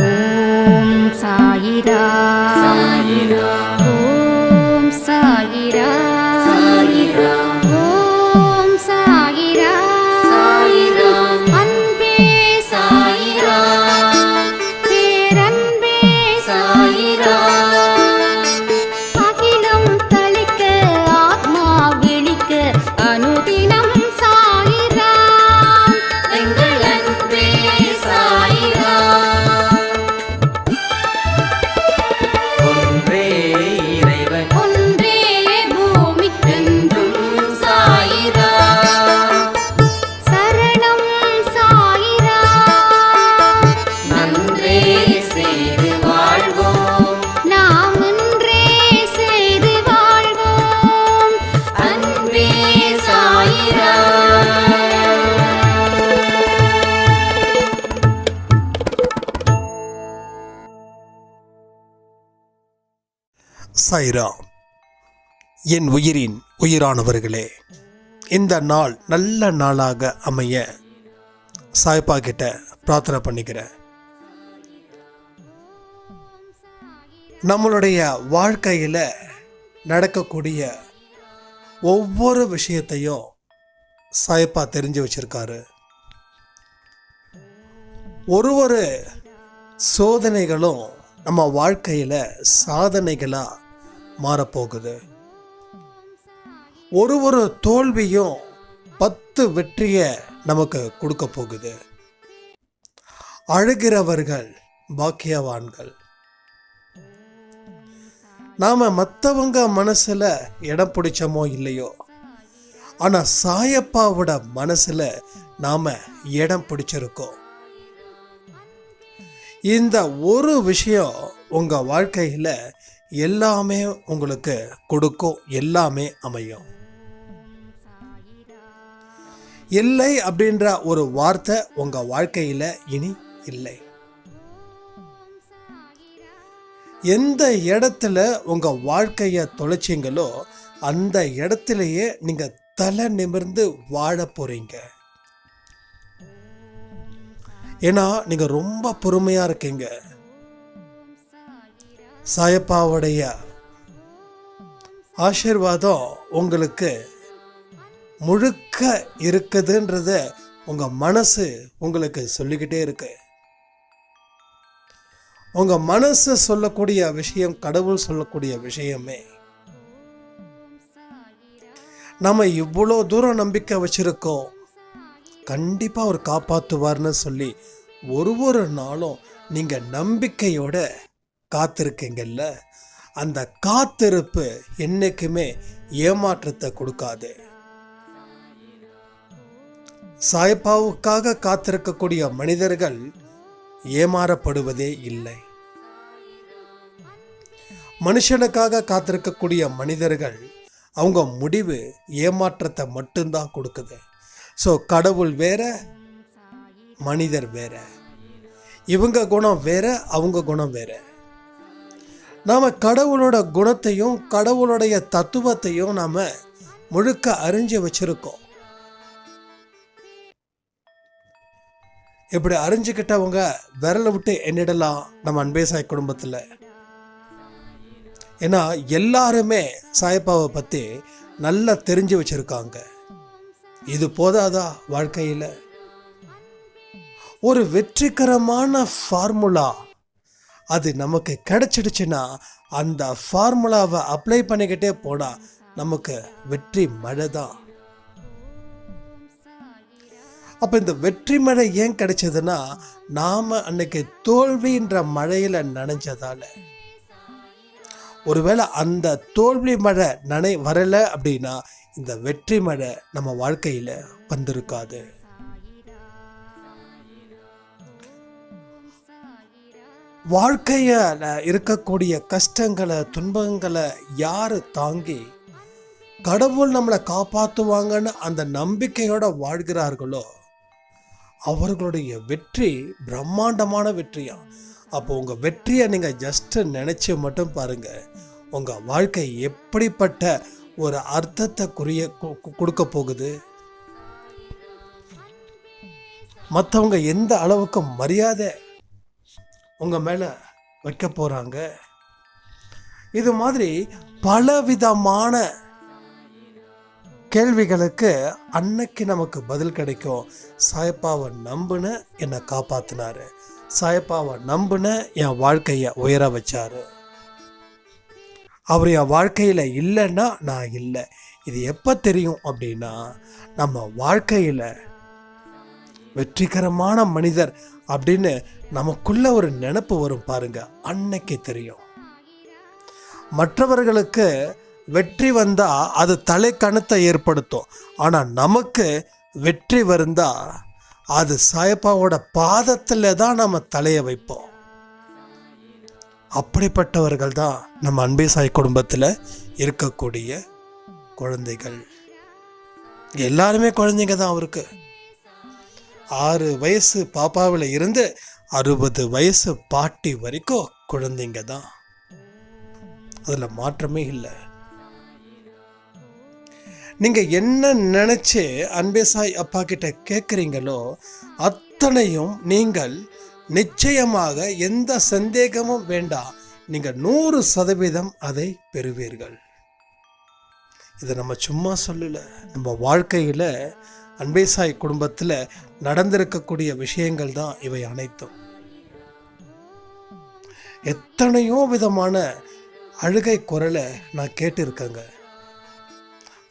ஓம் சாயிரா சாயிரா ஓம் சைரா என் உயிரின் உயிரானவர்களே இந்த நாள் நல்ல நாளாக அமைய சாய்ப்பா கிட்ட பிரார்த்தனை பண்ணிக்கிறேன். நம்மளுடைய வாழ்க்கையில் நடக்கக்கூடிய ஒவ்வொரு விஷயத்தையும் சாய்ப்பா தெரிஞ்சு வச்சிருக்காரு. ஒரு ஒரு சோதனைகளும் நம்ம வாழ்க்கையில் சாதனைகளாக மாறப்போகுது. ஒரு ஒரு தோல்வியும் பத்து வெற்றியை நமக்கு கொடுக்க போகுது. அழுகிறவர்கள் பாக்கியவான்கள். நாம் மற்றவங்க மனசில் இடம் பிடிச்சோமோ இல்லையோ ஆனால் சாயப்பாவோட மனசில் நாம் இடம் பிடிச்சிருக்கோம். இந்த ஒரு விஷயம் உங்கள் வாழ்க்கையில் எல்லாமே உங்களுக்கு கொடுக்கும் எல்லாமே அமையும். இல்லை அப்படின்ற ஒரு வார்த்தை உங்கள் வாழ்க்கையில் இனி இல்லை. எந்த இடத்துல உங்கள் வாழ்க்கையை தொலைச்சிங்களோ அந்த இடத்துலையே நீங்கள் தலை நிமிர்ந்து வாழ போகிறீங்க ஏன்னா நீங்கள் ரொம்ப பொறுமையாக இருக்கீங்க. சாயப்பாவுடைய ஆசீர்வாதம் உங்களுக்கு முழுக்க இருக்குதுன்றத உங்கள் மனசு உங்களுக்கு சொல்லிக்கிட்டே இருக்கு. உங்கள் மனசு சொல்லக்கூடிய விஷயம் கடவுள் சொல்லக்கூடிய விஷயமே. நம்ம இவ்வளோ தூரம் நம்பிக்கை வச்சிருக்கோம். கண்டிப்பாக அவர் காப்பாற்றுவார்னு சொல்லி ஒரு ஒரு நாளும் நீங்கள் நம்பிக்கையோட காத்திருக்கீங்கல்ல? அந்த காத்திருப்பு என்னைக்குமே ஏமாற்றத்தை கொடுக்காது. சாய்பாவுக்காக காத்திருக்கக்கூடிய மனிதர்கள் ஏமாறப்படுவதே இல்லை. மனுஷனுக்காக காத்திருக்கக்கூடிய மனிதர்கள் அவங்க முடிவு ஏமாற்றத்தை மட்டும்தான் கொடுக்குது. ஸோ கடவுள் வேற மனிதர் வேற. இவங்க குணம் வேற அவங்க குணம் வேற. நாம் கடவுளோட குணத்தையும் கடவுளுடைய தத்துவத்தையும் நாம் முழுக்க அறிஞ்சு வச்சிருக்கோம். இப்படி அறிஞ்சுக்கிட்டவங்க விரலை விட்டு எண்ணிடலாம் நம்ம அன்பே சாய் குடும்பத்தில். ஏன்னா எல்லாருமே சாயப்பாவை பற்றி நல்லா தெரிஞ்சு வச்சுருக்காங்க. இது போதாதா வாழ்க்கையில்? ஒரு வெற்றிகரமான ஃபார்முலா அது நமக்கு கிடச்சிடுச்சுன்னா அந்த ஃபார்முலாவை அப்ளை பண்ணிக்கிட்டே போனால் நமக்கு வெற்றி மழை தான். அப்போ இந்த வெற்றி மழை ஏன் கிடைச்சதுன்னா நாம் அன்னைக்கு தோல்வின்ற மழையில் நனைஞ்சதால. ஒருவேளை அந்த தோல்வி மழை நனை வரலை அப்படின்னா இந்த வெற்றி மழை நம்ம வாழ்க்கையில் வந்திருக்காது. வாழ்க்கையில் இருக்கக்கூடிய கஷ்டங்களை துன்பங்களை யார் தாங்கி கடவுள் நம்மளை காப்பாற்றுவாங்கன்னு அந்த நம்பிக்கையோட வாழ்கிறார்களோ அவர்களுடைய வெற்றி பிரம்மாண்டமான வெற்றியா? அப்போ உங்கள் வெற்றியை நீங்கள் ஜஸ்ட்டு நினச்சி மட்டும் பாருங்கள் உங்கள் வாழ்க்கை எப்படிப்பட்ட ஒரு அர்த்தத்தை குறிய கொடுக்க போகுது? மற்றவங்க எந்த அளவுக்கு மரியாதை உங்கள் மேலே வைக்க போகிறாங்க இது மாதிரி பலவிதமான கேள்விகளுக்கு அன்னைக்கு நமக்கு பதில் கிடைக்கும். சாயப்பாவை நம்புன என்னை காப்பாற்றினாரு சாயப்பாவை நம்புன என் வாழ்க்கையை உயர வச்சாரு. அவர் என் வாழ்க்கையில் இல்லைன்னா நான் இல்லை. இது எப்போ தெரியும் அப்படின்னா நம்ம வாழ்க்கையில் வெற்றிகரமான மனிதர் அப்படின்னு நமக்குள்ள ஒரு நினப்பு வரும் பாருங்க. அன்னைக்கு தெரியும். மற்றவர்களுக்கு வெற்றி வந்தா அது தலை கணத்தை ஏற்படுத்தும். ஆனா நமக்கு வெற்றி வருந்தா அது சாயப்பாவோட பாதத்தில் தான் நம்ம தலையை வைப்போம். அப்படிப்பட்டவர்கள் தான் நம்ம அன்பே சாய் குடும்பத்தில் இருக்கக்கூடிய குழந்தைகள். எல்லாருமே குழந்தைங்க தான் அவருக்கு. ஆறு வயசு பாப்பாவில் இருந்து அறுபது வயசு பாட்டி வரைக்கும் குழந்தைங்க தான். அதில் மாற்றமே இல்லை. நீங்கள் என்ன நினச்சி அன்பே சாய் அப்பா கிட்ட கேட்குறீங்களோ அத்தனையும் நீங்கள் நிச்சயமாக எந்த சந்தேகமும் வேண்டாம். நீங்கள் நூறு சதவீதம் அதை பெறுவீர்கள். இதை நம்ம சும்மா சொல்லல. நம்ம வாழ்க்கையில் அன்பே சாய் குடும்பத்தில் நடந்திருக்கக்கூடிய விஷயங்கள் தான் இவை அனைத்தும். எத்தனையோ விதமான அழுகை குரலை நான் கேட்டிருக்கேங்க.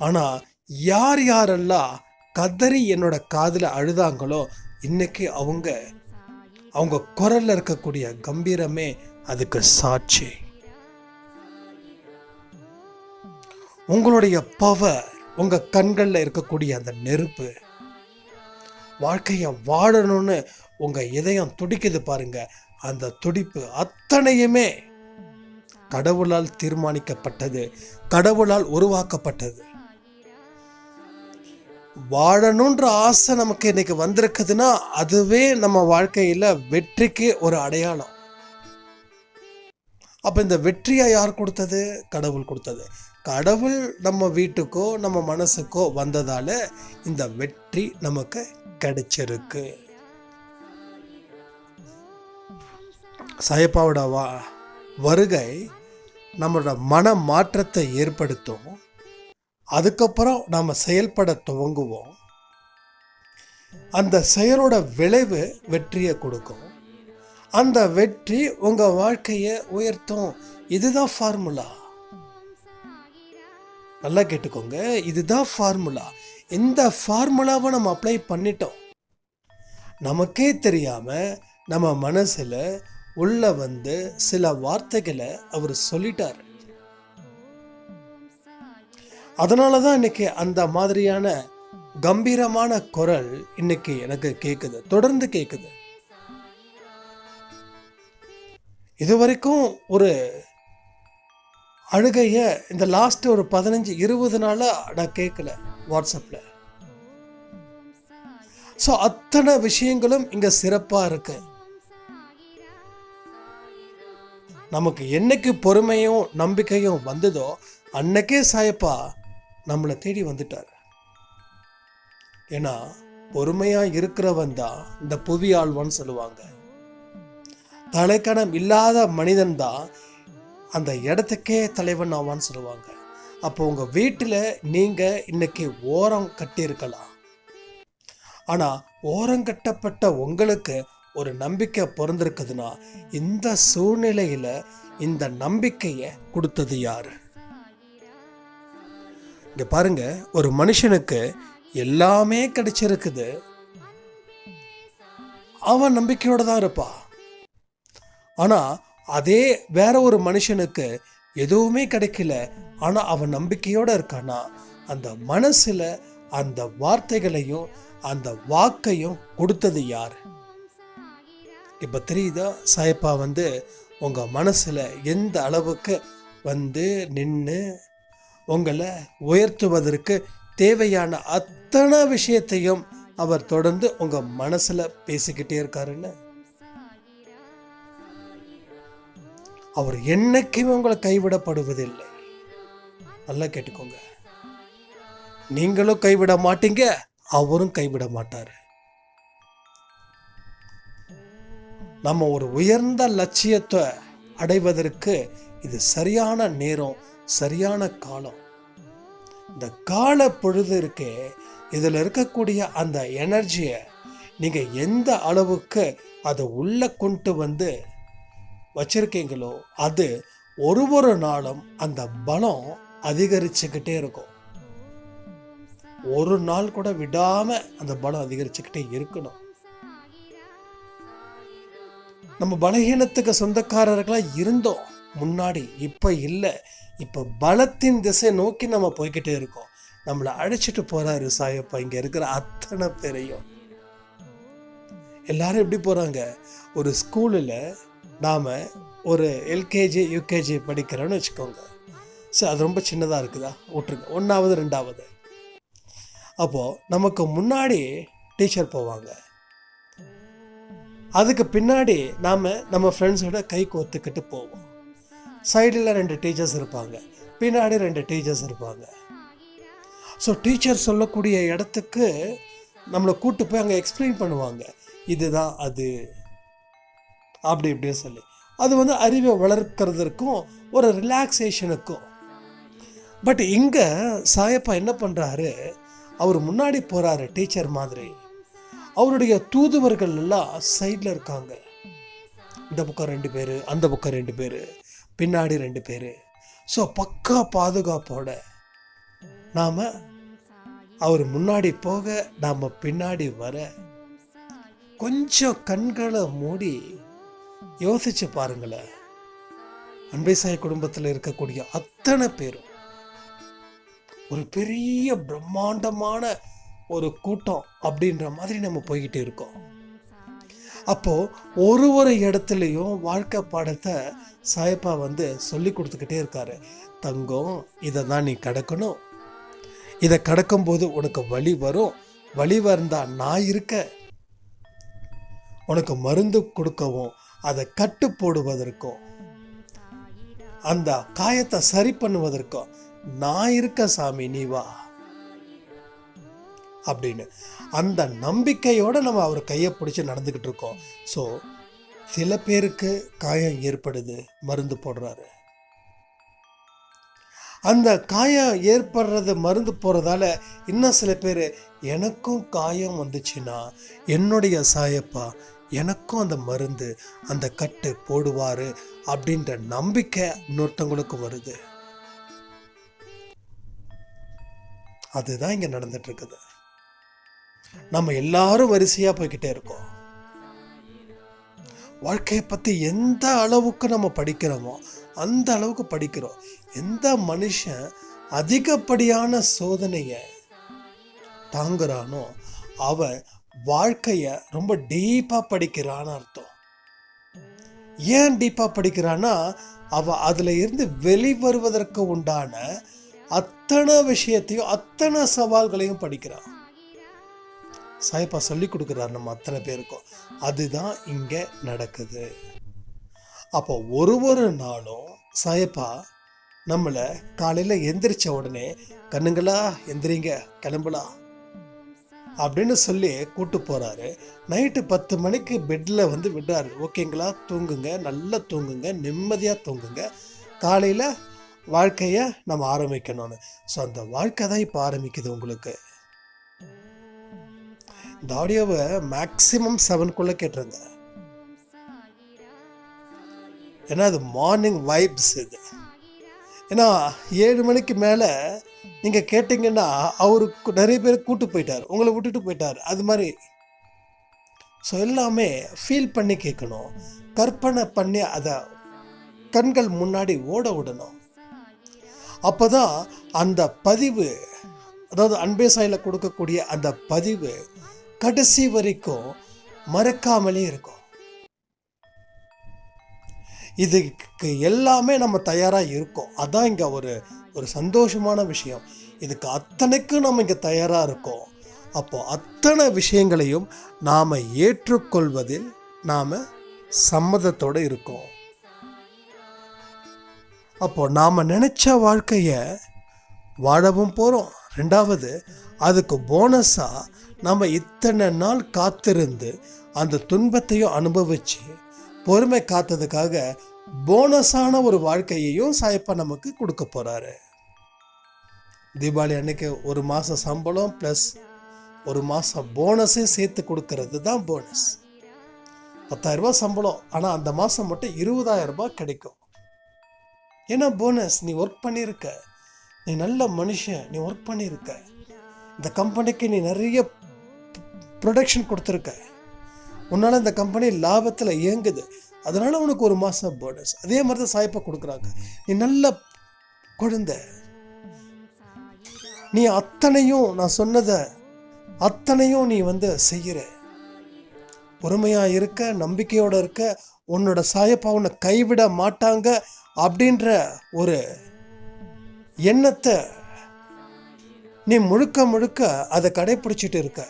ஆனால் யார் யாரெல்லாம் கதறி என்னோட காதில் அழுதாங்களோ இன்னைக்கு அவங்க அவங்க குரலில் இருக்கக்கூடிய கம்பீரமே அதுக்கு சாட்சி. உங்களுடைய பவர் உங்கள் கண்களில் இருக்கக்கூடிய அந்த நெருப்பு வாழ்க்கையை வாழணும்னு உங்கள் இதயம் துடிக்குது பாருங்க. அந்த துடிப்பு அத்தனையுமே கடவுளால் தீர்மானிக்கப்பட்டது. கடவுளால் உருவாக்கப்பட்டது. வாழணுன்ற ஆசை நமக்கு இன்னைக்கு வந்திருக்குதுன்னா அதுவே நம்ம வாழ்க்கையில் வெற்றிக்கு ஒரு அடையாளம். அப்போ இந்த வெற்றியை யார் கொடுத்தது? கடவுள் கொடுத்தது. கடவுள் நம்ம வீட்டுக்கோ நம்ம மனசுக்கோ வந்ததால இந்த வெற்றி நமக்கு கிடைச்சிருக்கு. சாயப்பாவோட வா வருகை நம்மளோட மன மாற்றத்தை ஏற்படுத்தும். அதுக்கப்புறம் நாம் செயல்பட துவங்குவோம். அந்த செயலோட விளைவு வெற்றியை கொடுக்கும். அந்த வெற்றி உங்கள் வாழ்க்கையை உயர்த்தும். இதுதான் ஃபார்முலா. நல்லா கேட்டுக்கோங்க. இதுதான் ஃபார்முலா இந்த ஃபார்முலாவை நம்ம அப்ளை பண்ணிட்டோம்? நமக்கே தெரியாமல் நம்ம மனசில் உள்ள வந்து சில வார்த்தைகளை அவர் சொல்லிட்டார். அதனால தான் இன்னைக்கு அந்த மாதிரியான கம்பீரமான குரல் இன்னைக்கு எனக்கு கேட்குது தொடர்ந்து கேட்குது இது வரைக்கும் ஒரு அழுகைய இந்த லாஸ்ட் ஒரு பதினஞ்சு இருபது நாளாக நான் கேட்கல வாட்ஸ்அப்பில் ஸோ அத்தனை விஷயங்களும் இங்கே சிறப்பாக இருக்கு. நமக்கு என்னைக்கு பொறுமையும் நம்பிக்கையும் வந்ததோ அன்னைக்கே சாயப்பா நம்மளை தேடி வந்துட்டார். ஏன்னா பொறுமையாக இருக்கிறவன் தான் இந்த புவி ஆழ்வான்னு சொல்லுவாங்க. தலைக்கணம் இல்லாத மனிதன் தான் அந்த இடத்துக்கே தலைவன் ஆவான்னு சொல்லுவாங்க. அப்போ உங்க வீட்டில் நீங்கள் இன்னைக்கு ஓரம் கட்டியிருக்கலாம். ஆனால் ஓரம் கட்டப்பட்ட உங்களுக்கு ஒரு நம்பிக்கை பிறந்திருக்குதுன்னா இந்த சூழ்நிலையில் இந்த நம்பிக்கையை கொடுத்தது யார்? இங்கே பாருங்க ஒரு மனுஷனுக்கு எல்லாமே கிடைச்சிருக்குது. அவன் நம்பிக்கையோடு தான் இருப்பா ஆனா அதே வேற ஒரு மனுஷனுக்கு எதுவுமே கிடைக்கல. ஆனால் அவன் நம்பிக்கையோடு இருக்கானா? அந்த மனசில் அந்த வார்த்தைகளையும் அந்த வாக்கையும் கொடுத்தது யார்? இப்போ தெரியுதா? சாயப்பா வந்து உங்கள் மனசில் எந்த அளவுக்கு வந்து நின்று உங்களை உயர்த்துவதற்கு தேவையான அத்தனை விஷயத்தையும் அவர் தொடர்ந்து உங்கள் மனசில் பேசிக்கிட்டே இருக்காருன்னு? அவர் என்னைக்குமே உங்களை கைவிடப்படுவதில்லை. நல்லா கேட்டுக்கோங்க. நீங்களும் கைவிட மாட்டீங்க அவரும் கைவிட மாட்டார். நம்ம ஒரு உயர்ந்த லட்சியத்தை அடைவதற்கு இது சரியான நேரம் சரியான காலம். இந்த கால பொழுது இருக்கே இதில் இருக்கக்கூடிய அந்த எனர்ஜியை நீங்கள் எந்த அளவுக்கு அதை உள்ளே கொண்டு வந்து வச்சிருக்கீங்களோ அது ஒரு ஒரு நாளும் அந்த பலம் அதிகரிச்சுக்கிட்டே இருக்கும். ஒரு நாள் கூட விடாம அந்த பலம் அதிகரிச்சுக்கிட்டே இருக்கணும். நம்ம பலகீனத்துக்கு சொந்தக்காரர்களா இருந்தோம். முன்னாடி இப்ப இல்லை. இப்ப பலத்தின் திசை நோக்கி நம்ம போய்கிட்டே இருக்கோம். நம்மளை அழைச்சிட்டு போறாரு சாயப்பா. இங்க இருக்கிற அத்தனை பேரையும். எல்லாரும் எப்படி போறாங்க? ஒரு ஸ்கூலில் நாம் ஒரு எல்கேஜி யூகேஜி படிக்கிறோன்னு வச்சுக்கோங்க. சார் அது ரொம்ப சின்னதாக இருக்குதா? விட்ருங்க ஒன்றாவது ரெண்டாவது. அப்போது நமக்கு முன்னாடி டீச்சர் போவாங்க. அதுக்கு பின்னாடி நாம் நம்ம ஃப்ரெண்ட்ஸோட கை கோத்துக்கிட்டு போவோம். சைடில் ரெண்டு டீச்சர்ஸ் இருப்பாங்க. பின்னாடி ரெண்டு டீச்சர்ஸ் இருப்பாங்க. ஸோ டீச்சர் சொல்லக்கூடிய இடத்துக்கு நம்மளை கூட்டு போய் அங்கே எக்ஸ்பிளைன் பண்ணுவாங்க. இதுதான் அது. அப்படி இப்படின்னு சொல்லி. அது வந்து அறிவை வளர்க்கறதற்கும் ஒரு ரிலாக்ஸேஷனுக்கும் பட் இங்கே சாயப்பா என்ன பண்ணுறாரு அவர் முன்னாடி போகிறாரு டீச்சர் மாதிரி. அவருடைய தூதுவர்கள் எல்லாம் சைடில் இருக்காங்க. இந்த பக்கம் ரெண்டு பேர் அந்த பக்கம் ரெண்டு பேர் பின்னாடி ரெண்டு பேர். ஸோ பக்கா பாதுகாப்போட நாம் அவர் முன்னாடி போக நாம் பின்னாடி வர கொஞ்சம் கண்களை மூடி யோசிச்சு பாருங்களேன். அன்பை சாய் குடும்பத்தில் இருக்கக்கூடிய அத்தனை பேரும் ஒரு பெரிய பிரம்மாண்டமான ஒரு கூட்டம் அப்படின்ற மாதிரி நம்ம போய்கிட்டு இருக்கோம். அப்போ ஒரு ஒரு இடத்துலையும் வாழ்க்கை பாடத்தை சாயப்பா வந்து சொல்லி கொடுத்துக்கிட்டே இருக்காரு. தங்கம் இதை தான் நீ கடக்கணும். இதை கடக்கும்போது உனக்கு வழி வரும். வழி வந்தா நான் இருக்க உனக்கு மருந்து கொடுக்கவும் அதை கட்டு போடுவதற்கும் அந்த காயத்தை சரி பண்ணுவதற்கும் நான் இருக்க சாமி நீ வா அப்படின்னு அந்த நம்பிக்கையோட நம்ம அவர் கையை பிடிச்சி நடந்துக்கிட்டு இருக்கோம். ஸோ சில பேருக்கு காயம் ஏற்படுது மருந்து போடுறாரு. அந்த காயம் ஏற்படுறது மருந்து போகிறதால இன்னும் சில பேர் எனக்கும் காயம் வந்துச்சுன்னா என்னுடைய சாயப்பா எனக்கும் அந்த மருந்து அந்த கட்டு போடுவார் அப்படின்ற நம்பிக்கை இன்னொருத்தவங்களுக்கு வருது. அதுதான் இங்கே நடந்துட்டு இருக்குது நம்ம எல்லாரும் வரிசையாக போய்கிட்டே இருக்கோம். வாழ்க்கையை பற்றி எந்த அளவுக்கு நம்ம படிக்கிறோமோ அந்த அளவுக்கு படிக்கிறோம். எந்த மனுஷன் அதிகப்படியான சோதனையை தாங்குறானோ அவன் வாழ்க்கையை ரொம்ப டீப்பாக படிக்கிறான்னு அர்த்தம். ஏன் டீப்பாக படிக்கிறான்னா அவள் அதில் இருந்து வெளிவருவதற்கு உண்டான அத்தனை விஷயத்தையும் அத்தனை சவால்களையும் படிக்கிறான் சாயப்பா சொல்லி கொடுக்குறாரு நம்ம அத்தனை பேருக்கும். அதுதான் இங்கே நடக்குது. அப்போ ஒரு ஒரு நாளும் சாயப்பா நம்மளை காலையில் எந்திரிச்ச உடனே கண்ணுங்களா எந்திரிங்க கிளம்பலாம். அப்படின்னு சொல்லி கூட்டு போகிறாரு நைட்டு பத்து மணிக்கு பெட்டில் வந்து விடுறாரு. ஓகேங்களா? தூங்குங்க. நல்லா தூங்குங்க. நிம்மதியாக தூங்குங்க. காலையில் வாழ்க்கையை நம்ம ஆரம்பிக்கணும்னு. ஸோ அந்த வாழ்க்கை தான் இப்போ ஆரம்பிக்குது உங்களுக்கு. இந்த ஆடியோவை மேக்ஸிமம் செவனுக்குள்ளே கேட்டுருங்க. ஏன்னா அது மார்னிங் வைப்ஸ் இது. ஏன்னா ஏழு மணிக்கு மேலே நீங்கள் கேட்டிங்கன்னா அவருக்கு நிறைய பேர் கூட்டு போயிட்டார். உங்களை விட்டுட்டு போயிட்டார். அது மாதிரி. ஸோ எல்லாமே ஃபீல் பண்ணி கேட்கணும். கற்பனை பண்ணி அதை கண்கள் முன்னாடி ஓட விடணும். அப்போ தான் அந்த பதிவு அதாவது அன்பே சாயில் கொடுக்கக்கூடிய அந்த பதிவு கடைசி வரைக்கும் மறக்காமலே இருக்கும். இதுக்கு எல்லாமே நம்ம தயாராக இருக்கோம். அதான் இங்கே ஒரு ஒரு சந்தோஷமான விஷயம். இதுக்கு அத்தனைக்கும் நம்ம இங்கே தயாராக இருக்கோம். அப்போது அத்தனை விஷயங்களையும் நாம் ஏற்றுக்கொள்வதில் நாம் சம்மதத்தோடு இருக்கோம். அப்போது நாம் நினச்ச வாழ்க்கையை வாழவும் போகிறோம் ரெண்டாவது அதுக்கு போனஸாக நம்ம இத்தனை நாள் காத்திருந்து அந்த துன்பத்தையும் அனுபவித்து பொறுமை காத்ததுக்காக போனஸான ஒரு வாழ்க்கையையும் சாயப்பா நமக்கு கொடுக்க போகிறாரு தீபாவளி அன்னைக்கு ஒரு மாதம் சம்பளம் ப்ளஸ் ஒரு மாதம் போனஸையும் சேர்த்து கொடுக்கறது தான் போனஸ் பத்தாயிரரூபா சம்பளம். ஆனால் அந்த மாதம் மட்டும் இருபதாயிரம் ரூபாய் கிடைக்கும். ஏன்னா போனஸ் நீ ஒர்க் பண்ணியிருக்க. நீ நல்ல மனுஷன் நீ ஒர்க் பண்ணியிருக்க. இந்த கம்பெனிக்கு நீ நிறைய ப்ரொடக்ஷன் கொடுத்துருக்க. உன்னால் இந்த கம்பெனி லாபத்தில் இயங்குது. அதனால உனக்கு ஒரு மாதம் போனஸ் அதே மாதிரி தான் சாய்ப்பா கொடுக்குறாங்க. நீ நல்ல குழந்தை. நீ அத்தனையும் நான் சொன்னதை அத்தனையும் நீ வந்து செய்கிற பொறுமையாக இருக்க நம்பிக்கையோடு இருக்க உன்னோட சாயப்பா உன்னை கைவிட மாட்டாங்க அப்படின்ற ஒரு எண்ணத்தை நீ முழுக்க முழுக்க அதை கடைப்பிடிச்சிட்டு இருக்க.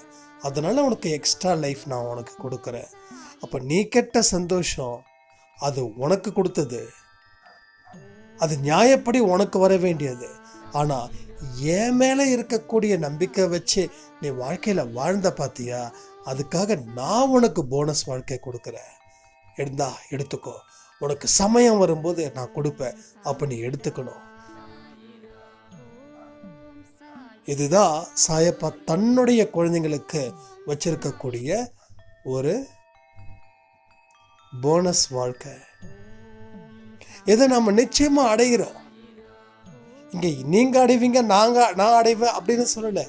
அதனால் உனக்கு எக்ஸ்ட்ரா லைஃப் நான் உனக்கு கொடுக்குறேன். அப்போ நீ கெட்ட சந்தோஷம் அது உனக்கு கொடுத்தது. அது நியாயப்படி உனக்கு வர வேண்டியது. ஆனால் என் மேலே இருக்கக்கூடிய நம்பிக்கை வச்சு நீ வாழ்க்கையில் வாழ்ந்த பார்த்தியா அதுக்காக நான் உனக்கு போனஸ் வாழ்க்கை கொடுக்குறேன். இருந்தா எடுத்துக்கோ. உனக்கு சமயம் வரும்போது நான் கொடுப்பேன். அப்போ நீ எடுத்துக்கணும். இதுதான் சாயப்பா தன்னுடைய குழந்தைங்களுக்கு வச்சிருக்கக்கூடிய ஒரு போனஸ் வாழ்க்கை. இதை நம்ம நிச்சயமாக அடைகிறோம். இங்கே நீங்கள் அடைவீங்க நாங்கள் நான் அடைவேன் அப்படின்னு சொல்லலை.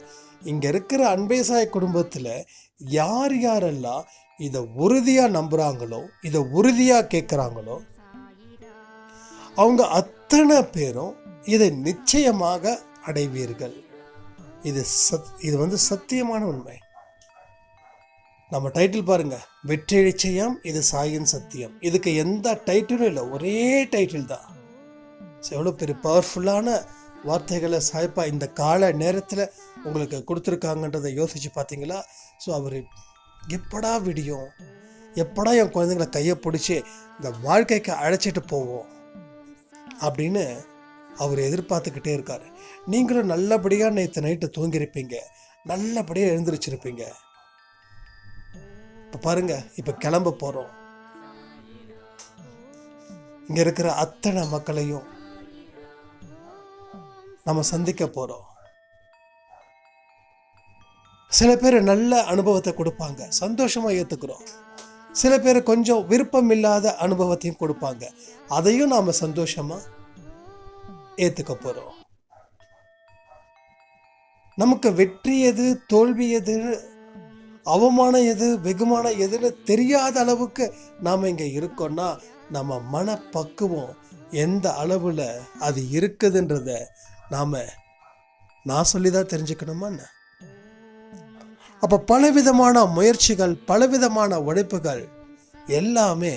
இங்கே இருக்கிற அன்பேசாய குடும்பத்தில் யார் யாரெல்லாம் இதை உறுதியாக நம்புகிறாங்களோ இதை உறுதியாக கேட்குறாங்களோ அவங்க அத்தனை பேரும் இதை நிச்சயமாக அடைவீர்கள். இது சத் இது வந்து சத்தியமான உண்மை. நம்ம டைட்டில் பாருங்க. வெற்றி நிச்சயம் இது சாயின் சத்தியம். இதுக்கு எந்த டைட்டிலும் இல்லை ஒரே டைட்டில் தான். ஸோ எவ்வளோ பெரிய பவர்ஃபுல்லான வார்த்தைகளை சாய்ப்பா இந்த கால நேரத்தில் உங்களுக்கு கொடுத்துருக்காங்கன்றதை யோசிச்சு பார்த்தீங்களா? ஸோ அவர் எப்படா விடியும்? எப்படா என் குழந்தைங்களை கையை பிடிச்சி இந்த வாழ்க்கைக்கு அழைச்சிட்டு போவோம்? அப்படின்னு அவர் எதிர்பார்த்துக்கிட்டே இருக்கார். நீங்களும் நல்லபடியாக நேற்று நைட்டு தூங்கியிருப்பீங்க. நல்லபடியாக எழுந்திரிச்சிருப்பீங்க. இப்போ பாருங்கள் இப்போ கிளம்ப போகிறோம் இங்கே இருக்கிற அத்தனை மக்களையும் நம்ம சந்திக்க போகிறோம் சில பேர் நல்ல அனுபவத்தை கொடுப்பாங்க சந்தோஷமாக ஏற்றுக்கிறோம் சில பேர் கொஞ்சம் விருப்பம் இல்லாத அனுபவத்தையும் கொடுப்பாங்க. அதையும் நாம் சந்தோஷமாக ஏற்றுக்க போகிறோம் நமக்கு வெற்றி எது தோல்வி எது அவமானம் எது வெகுமானம் எதுன்னு தெரியாத அளவுக்கு நாம் இங்கே இருக்கோம்னா நம்ம மனப்பக்குவம் எந்த அளவில் அது இருக்குதுன்றத நாம் நான் சொல்லி தான் தெரிஞ்சுக்கணுமா என்ன? அப்போ பலவிதமான முயற்சிகள் பலவிதமான உழைப்புகள் எல்லாமே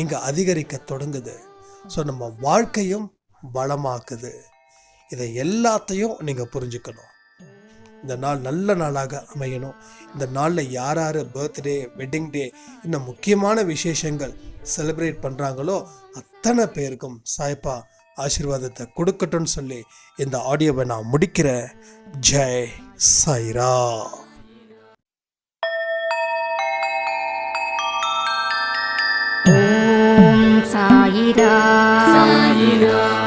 இங்கே அதிகரிக்க தொடங்குது. ஸோ நம்ம வாழ்க்கையும் வளமாக்குது இதை எல்லாத்தையும் நீங்கள் புரிஞ்சுக்கணும். இந்த நாள் நல்ல நாளாக அமையணும். இந்த நாளில் யார் யார் பர்த்டே வெட்டிங் டே இன்னும் முக்கியமான விசேஷங்கள் செலிப்ரேட் பண்ணுறாங்களோ அத்தனை பேருக்கும் சாய்ப்பா ஆசீர்வாதத்தை கொடுக்கட்டும்னு சொல்லி இந்த ஆடியோவை நான் முடிக்கிறேன் ஜெய் சாய்ரா. ஓம் சாயிரா. சாயிரா.